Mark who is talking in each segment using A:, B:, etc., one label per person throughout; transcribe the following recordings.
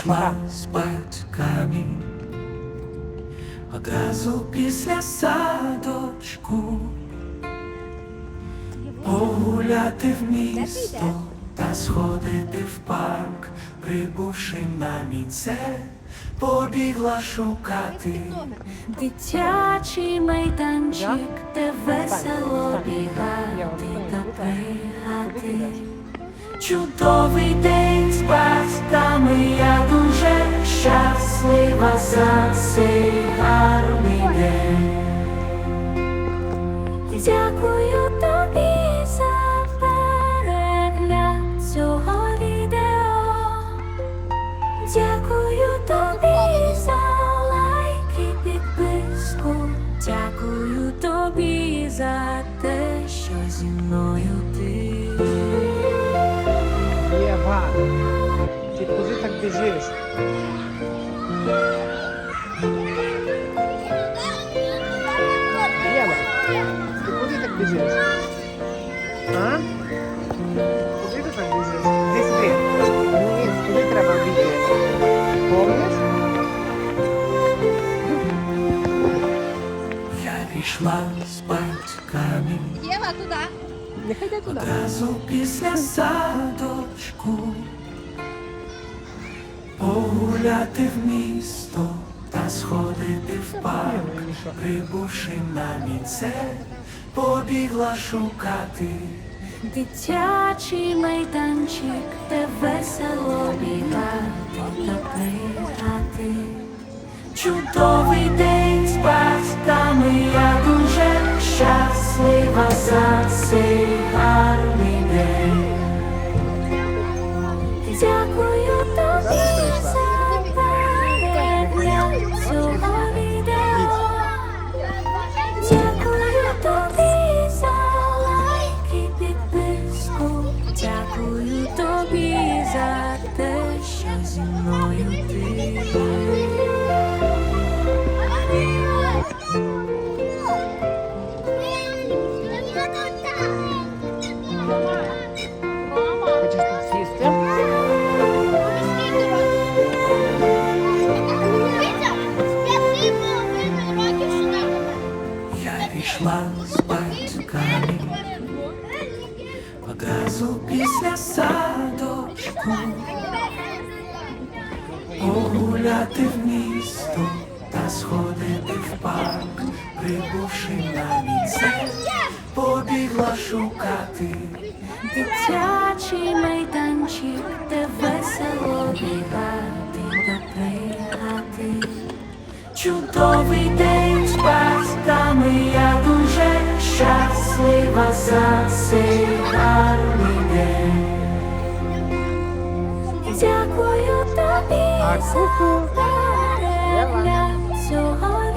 A: пішла з батьками, одразу після садочку погуляти в місто та сходити в парк, прибувши на місце, побігла шукати.
B: Дитячий майданчик, де весело бігати та пригати.
A: Чудовий день з батьками, я дуже щаслива за цей гарний день.
B: Дякую тобі за перегляд цього відео. Дякую тобі за лайки, підписку. Дякую тобі за те, що зі мною
C: біжиш? Єва, ти куди так біжиш? А? Куди ти так біжиш? Ти сюди. Ні, туди треба бігти. Помниш?
A: Я пішла з батьками.
D: Єва, туди.
C: Нехай йде туди.
A: Одразу після садочку погуляти в місто та сходити в парк, прибувши на місце, побігла шукати.
B: Дитячий майданчик, де весело бігати та пригати.
A: Чудовий день з батьками, я дуже щаслива за цей
B: зі мною ти.
C: Хочеш тут сісти?
A: Я пішла з батьками одразу після садочку Погуляти в місто та сходити в парк, прибувши на місце, побігла шукати.
B: Дитячий майданчик, де весело бігати та пригати.
A: Чудовий день з батьками, я дуже щаслива за цей гарний день.
B: Дякую
C: А ку-ку?
B: цього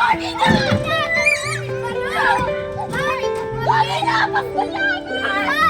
B: Mami na! Mami na! Mami na! Mami na! Mami
D: na!